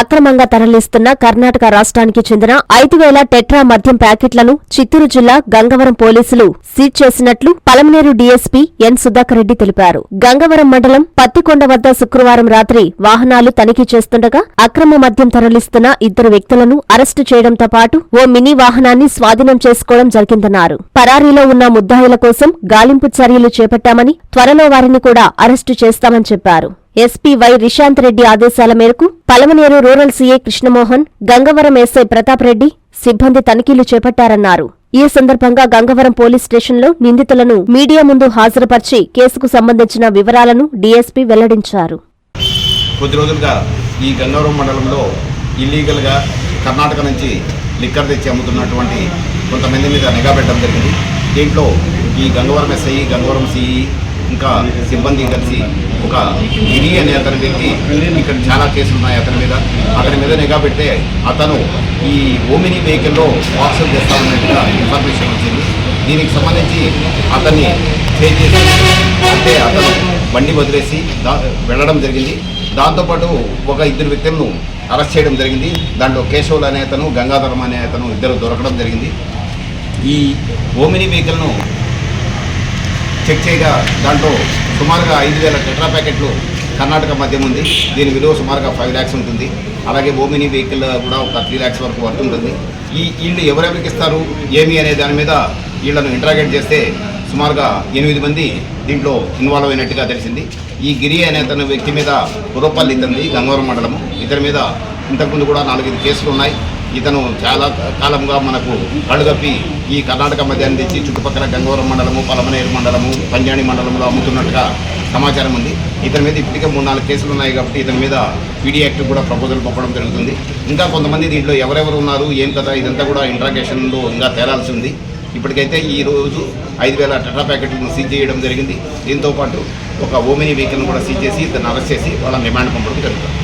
అక్రమంగా తరలిస్తున్న కర్ణాటక రాష్ట్రానికి చెందిన ఐదు వేల టెట్రా మద్యం ప్యాకెట్లను చిత్తూరు జిల్లా గంగవరం పోలీసులు సీజ్ చేసినట్లు పలమనేరు డీఎస్పీ ఎన్ సుధాకర్ రెడ్డి తెలిపారు. గంగవరం మండలం పత్తికొండ వద్ద శుక్రవారం రాత్రి వాహనాలు తనిఖీ చేస్తుండగా అక్రమ మద్యం తరలిస్తున్న ఇద్దరు వ్యక్తులను అరెస్టు చేయడంతో పాటు ఓ మినీ వాహనాన్ని స్వాధీనం చేసుకోవడం జరిగిందన్నారు. పరారీలో ఉన్న ముద్దాయిల కోసం గాలింపు చర్యలు చేపట్టామని త్వరలో వారిని కూడా అరెస్టు చేస్తామని చెప్పారు. ఎస్పీ వై రిశాంత్ రెడ్డి ఆదేశాల మేరకు Palamaneru rural CA Krishnamohan Gangavaram SI Pratap Reddy సిబ్బంది తనిఖీలు చేపట్టారన్నారు. ఈ సందర్భంగా గంగవరం పోలీస్ స్టేషన్లో నిందితులను మీడియా ముందు హాజరుపరిచి కేసుకు సంబంధించిన వివరాలను డీఎస్పీ వెల్లడించారు. కొద్ది రోజులుగా ఈ గంగవరం మండలంలో ఇల్లీగల్గా కర్ణాటక నుంచి లిక్కర్ తెచ్చి అమ్ముతున్నటువంటి కొంతమంది మీద నిఘా పెట్టడం జరిగింది. దీంట్లో ఈ గంగవరం ఎస్ఐ గంగవరం సిఈ ఇంకా సిబ్బంది కలిసి ఒక గిరి అనే అతని వ్యక్తి ఇక్కడ చాలా కేసులు ఉన్నాయి అతని మీద. అతని మీద నిఘా పెడితే అతను ఈ ఓమిని వెహికల్లో వాట్సాప్ చేస్తామన్నట్టుగా ఇన్ఫర్మేషన్ వచ్చింది. దీనికి సంబంధించి అతన్ని చేంజ్ చేసి అంటే అతను బండి వదిలేసి దా వెళ్ళడం జరిగింది. దాంతోపాటు ఒక ఇద్దరు వ్యక్తులను అరెస్ట్ చేయడం జరిగింది. దాంట్లో కేశవులు అనే అతను గంగాధరం అనే అతను ఇద్దరు దొరకడం జరిగింది. ఈ ఓమిని వెహికల్ను చెక్ చేయగా దాంట్లో సుమారుగా ఐదు వేల టెట్రా ప్యాకెట్లు కర్ణాటక మద్యం ఉంది. దీని విలువ సుమారుగా ఫైవ్ ల్యాక్స్ ఉంటుంది. అలాగే ఓమిని వెహికల్ కూడా ఒక త్రీ ల్యాక్స్ వరకు పడుతుంటుంది ఈ వీళ్ళు ఎవరెవరికి ఇస్తారు? ఏమి అనే దాని మీద వీళ్ళను ఇంటరాగేట్ చేస్తే సుమారుగా ఎనిమిది మంది దీంట్లో ఇన్వాల్వ్ అయినట్టుగా తెలిసింది. ఈ గిరి అనే అతని వ్యక్తి మీద పురపల్లి ఇతనిది గంగవరం మండలము. ఇతని మీద ఇంతకుముందు కూడా నాలుగైదు కేసులు ఉన్నాయి. ఇతను చాలా కాలంగా మనకు కళ్ళుగప్పి ఈ కర్ణాటక మద్యాన్ని తెచ్చి చుట్టుపక్కల గంగవరం మండలము పలమనేరు మండలము పంజాణి మండలంలో అమ్ముతున్నట్టుగా సమాచారం ఉంది. ఇతని మీద ఇప్పటికే మూడు నాలుగు కేసులు ఉన్నాయి కాబట్టి ఇతని మీద పీడీ యాక్ట్ కూడా ప్రపోజల్ పంపడం జరుగుతుంది. ఇంకా కొంతమంది దీంట్లో ఎవరెవరు ఉన్నారు ఏం కదా ఇదంతా కూడా ఇంట్రాగేషన్లో ఇంకా తేలాల్సి ఉంది. ఇప్పటికైతే ఈ రోజు ఐదు వేల టెట్రా ప్యాకెట్లను సీజ్ చేయడం జరిగింది. దీంతోపాటు ఒక ఓమిని వెహికల్ను కూడా సీజ్ చేసి ఇతను అరెస్ట్ చేసి వాళ్ళని రిమాండ్ పంపడం జరుగుతుంది.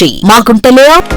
మాగుంట లేఅవుట్